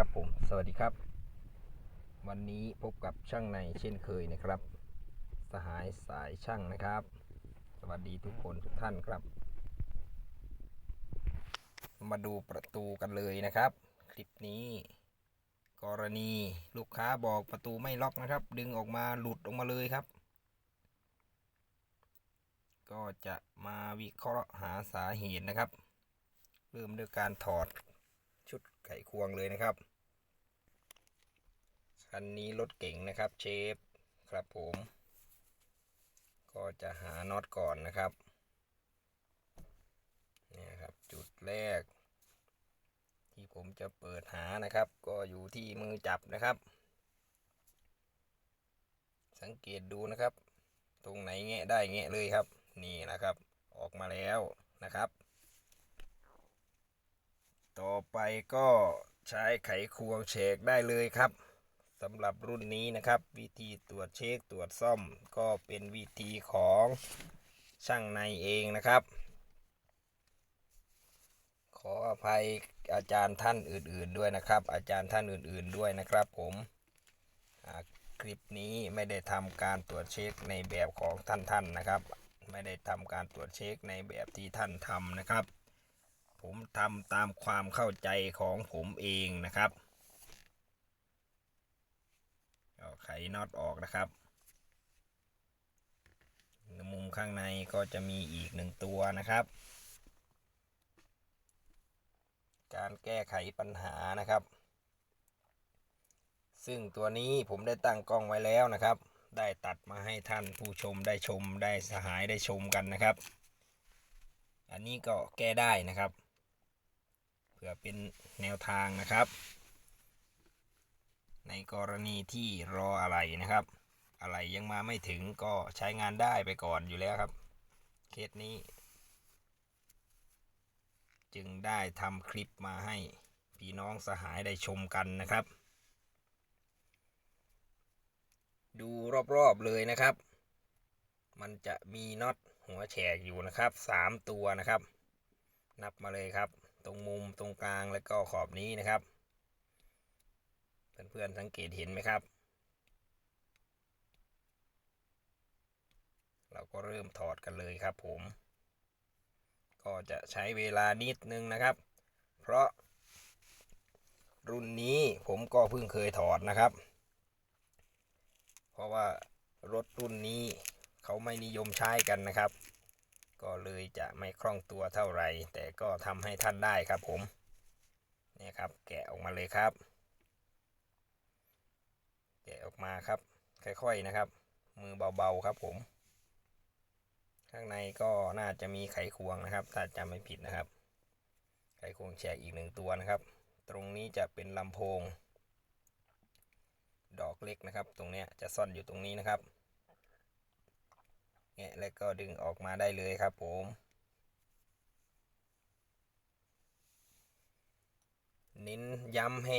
ครับผม สวัสดีครับ วันนี้พบกับช่างในเช่นเคยนะครับ สหายสายช่างนะครับ สวัสดีทุกคนทุกท่านครับ มาดูประตูกันเลยนะครับ คลิปนี้ กรณีลูกค้าบอกประตูไม่ล็อกนะครับ ดึงออกมาหลุดออกมาเลยครับ ก็จะมาวิเคราะห์หาสาเหตุนะครับ เริ่มด้วยการถอด ไขควงเลยนะครับ คันนี้รถเก่งนะครับเชฟครับผม ก็จะหาน็อตก่อนนะครับเนี่ยครับจุดแรก ที่ผมจะเปิดหานะครับ ก็อยู่ที่มือจับนะครับ สังเกตดูนะครับ ตรงไหนแงะได้แงะเลยครับ นี่นะครับ ออกมาแล้วนะครับ ต่อไปก็ใช้ไขควงเช็คได้เลยครับสำหรับรุ่นนี้นะครับ วิธีตรวจเช็คตรวจซ่อม ก็เป็นวิธีของช่างในเองนะครับ ขออภัยอาจารย์ท่านอื่น ๆด้วยนะครับ อาจารย์ท่านอื่น ๆด้วยนะครับ ผมคลิปนี้ไม่ได้ทำการตรวจเช็คในแบบของท่านท่านๆนะครับ ไม่ได้ทำการตรวจเช็คในแบบที่ท่านทำนะครับ ผมทำตามความเข้าใจของผมเองนะครับก็ไขน็อตออกนะครับมุมข้างในก็จะมีอีกหนึ่งตัวนะครับ การแก้ไขปัญหานะครับ ซึ่งตัวนี้ผมได้ตั้งกล้องไว้แล้วนะครับ ได้ตัดมาให้ท่านผู้ชมได้ชมได้สหายได้ชมกันนะครับ อันนี้ก็แก้ได้นะครับ เพื่อเป็นแนวทางนะครับ ในกรณีที่รออะไรนะครับ อะไรยังมาไม่ถึงก็ใช้งานได้ไปก่อนอยู่แล้วครับ เคสนี้ จึงได้ทำคลิปมาให้พี่น้องสหายได้ชมกันนะครับ ดูรอบๆเลยนะครับ มันจะมีน็อตหัวแฉกอยู่นะครับสามตัวนะครับ นับมาเลยครับ ตรงมุมตรงกลางและก็ขอบนี้นะครับ เพื่อนๆสังเกตเห็นไหมครับ เราก็เริ่มถอดกันเลยครับผม ก็จะใช้เวลานิดนึงนะครับ เพราะ รุ่นนี้ผมก็เพิ่งเคยถอดนะครับ เพราะว่ารถรุ่นนี้เขาไม่นิยมใช้กันนะครับ ก็เลยจะไม่คล่องตัวเท่าไหร่ แต่ก็ทำให้ท่านได้ครับผมเนี่ยครับ แกะออกมาเลยครับ แกะออกมาครับ ค่อยๆนะครับ มือเบาๆครับผม ข้างในก็น่าจะมีไขควงนะครับ ถ้าจำไม่ผิดนะครับ ไขควงแฉกอีกหนึ่งตัวนะครับ ตรงนี้จะเป็นลำโพง ดอกเล็กนะครับ ตรงเนี้ยจะซ่อนอยู่ตรงนี้นะครับ แงะแล้วก็ดึงออกมาได้เลยครับผมเน้นย้ำให้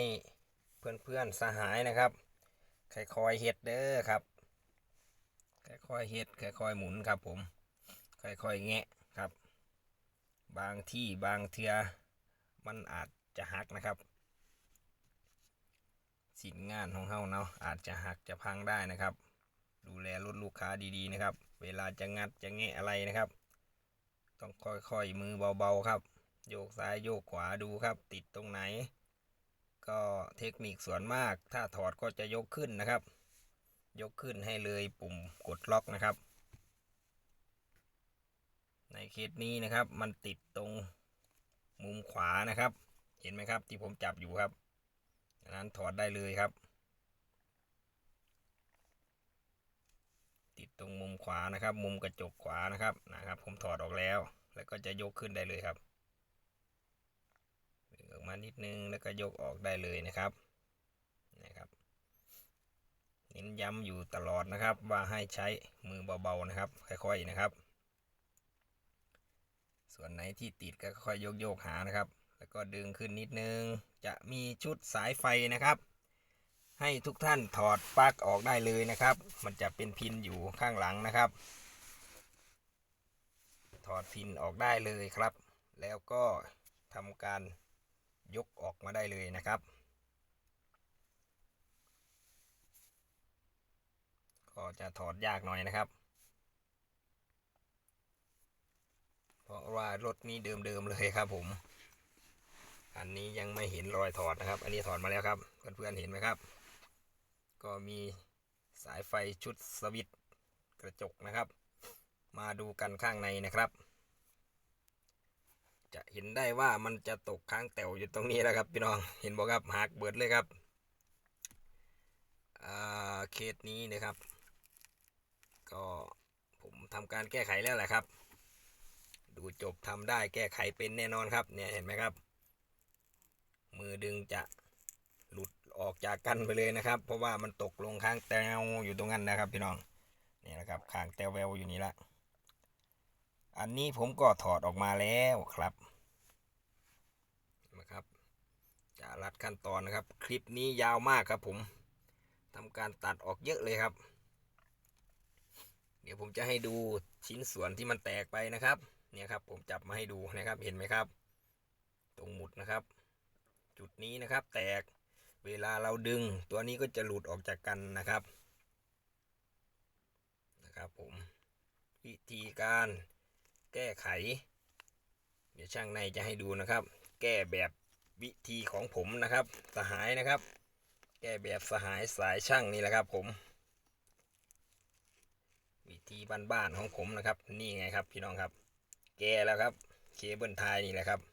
เพื่อนๆสหายนะครับค่อยๆเฮ็ดเด้อครับค่อยๆเฮ็ดค่อยๆหมุนครับผมค่อยๆแงะครับ บางที่บางเทือมันอาจจะหักนะครับ สินงานของเฮาเนาะอาจจะหักจะพังได้นะครับ ดูแลรถลูกค้าดีๆนะครับ เวลาจะงัดจะแงะอะไรนะครับ ต้องค่อยๆมือเบาๆครับ โยกซ้ายโยกขวาดูครับ ติดตรงไหน ก็เทคนิคส่วนมาก ถ้าถอดก็จะยกขึ้นนะครับ ยกขึ้นให้เลยปุ่มกดล็อกนะครับ ในเคสนี้นะครับ มันติดตรงมุมขวานะครับ เห็นไหมครับที่ผมจับอยู่ครับดังนั้นถอดได้เลยครับ ติดตรงมุมขวานะครับ มุมกระจกขวานะครับนะครับ ผมถอดออกแล้ว แล้วก็จะยกขึ้นได้เลยครับดึงออกมานิดนึงแล้วก็ยกออกได้เลยนะครับนะครับเน้นย้ำอยู่ตลอดนะครับ ว่าให้ใช้มือเบาๆนะครับ ค่อยๆนะครับ ส่วนไหนที่ติดก็ค่อยยกโยกๆหานะครับ แล้วก็ดึงขึ้นนิดนึง จะมีชุดสายไฟนะครับ ให้ทุกท่านถอดปลั๊กออกได้เลยนะครับ มันจะเป็นพินอยู่ข้างหลังนะครับ ถอดพินออกได้เลยครับ แล้วก็ทำการยกออกมาได้เลยนะครับ ก็จะถอดยากหน่อยนะครับ เพราะว่ารถนี้เดิมๆเลยครับผมอันนี้ยังไม่เห็นรอยถอดนะครับ อันนี้ถอดมาแล้วครับ เพื่อนๆเห็นไหมครับ ก็มีสายไฟชุดสวิตช์กระจกนะครับ มาดูกันข้างในนะครับ จะเห็นได้ว่ามันจะตกค้างแตวอยู่ตรงนี้แล้วครับพี่น้องเห็นบอกครับหักเบิดเลยครับอ่าเคสนี้นะครับ ก็ผมทำการแก้ไขแล้วแหละครับ ดูจบทำได้แก้ไขเป็นแน่นอนครับเนี่ยเห็นไหมครับ มือดึงจะ ออกจากกันไปเลยนะครับ เพราะว่ามันตกลงข้างแตวอยู่ตรงนั้นนะครับพี่น้องนี่นะครับข้างแตวแววอยู่นี่ละอันนี้ผมก็ถอดออกมาแล้วครับนะครับจะรัดขั้นตอนนะครับ คลิปนี้ยาวมากครับผมทำการตัดออกเยอะเลยครับ เดี๋ยวผมจะให้ดูชิ้นส่วนที่มันแตกไปนะครับเนี่ยครับผมจับมาให้ดูนะครับเห็นไหมครับ ตรงหมุดนะครับ จุดนี้นะครับแตก เวลาเราดึงตัวนี้ก็จะหลุดออกจากกันนะครับนะครับผมวิธีการแก้ไข เดี๋ยวช่างในจะให้ดูนะครับ แก้แบบวิธีของผมนะครับ สหายนะครับ แก้แบบสหายสายช่างนี่แหละครับผม วิธีบ้านๆของผมนะครับ นี่ไงครับพี่น้องครับ แก้แล้วครับเคเบิลไทยนี่แหละครับ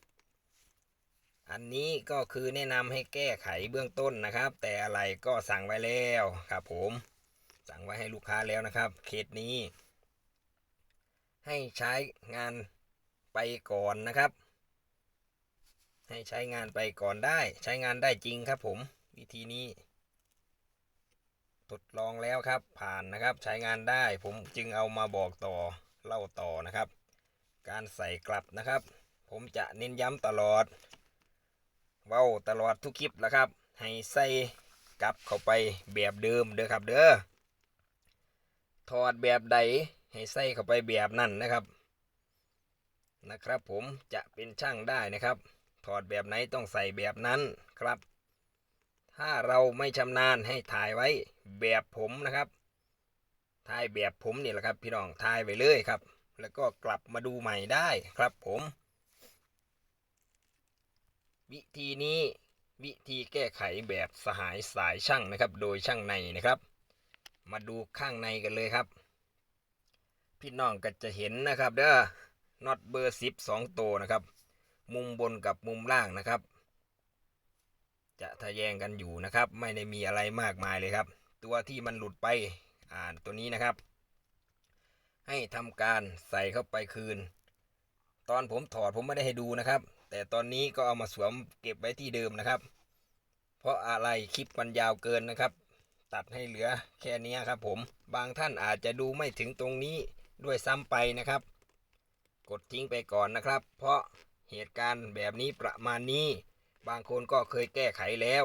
อันนี้ก็คือแนะนำให้แก้ไขเบื้องต้นนะครับ แต่อะไรก็สั่งไว้แล้วครับผมสั่งไว้ให้ลูกค้าแล้วนะครับ เคสนี้ ให้ใช้งานไปก่อนนะครับ ให้ใช้งานไปก่อนได้ ใช้งานได้จริงครับ ผมวิธีนี้ทดลองแล้วครับ ผ่านนะครับใช้งานได้ ผมจึงเอามาบอกต่อเล่าต่อนะครับ การใส่กลับนะครับ ผมจะเน้นย้ำตลอด เว้าตลอดทุกคลิปแล้วครับ ให้ใส่กลับเข้าไปแบบเดิมเด้อครับ เด้อถอดแบบใดให้ใส่เข้าไปแบบนั้นนะครับ นะครับ ผมจะเป็นช่างได้นะครับถอดแบบไหนต้องใส่แบบนั้นครับ ถ้าเราไม่ชำนาญให้ถ่ายไว้แบบผมนะครับถ่ายแบบผมนี่แหละครับ พี่น้องถ่ายไว้เลยครับ แล้วก็กลับมาดูใหม่ได้ครับผม วิธีนี้วิธีแก้ไขแบบสหายสายช่างนะครับ โดยช่างในนะครับ มาดูข้างในกันเลยครับ พี่น้องก็จะเห็นนะครับเด้อน็อตเบอร์สิบสองตัวนะครับ มุมบนกับมุมล่างนะครับ จะทะแยงกันอยู่นะครับ ไม่ได้มีอะไรมากมายเลยครับ ตัวที่มันหลุดไปอ่านตัวนี้นะครับ ให้ทำการใส่เข้าไปคืน ตอนผมถอดผมไม่ได้ให้ดูนะครับ แต่ตอนนี้ก็เอามาสวมเก็บไว้ที่เดิมนะครับ เพราะอะไรคลิปมันยาวเกินนะครับ ตัดให้เหลือแค่นี้ครับผมบางท่านอาจจะดูไม่ถึงตรงนี้ด้วยซ้ำไปนะครับ กดทิ้งไปก่อนนะครับ เพราะเหตุการณ์แบบนี้ประมาณนี้ บางคนก็เคยแก้ไขแล้ว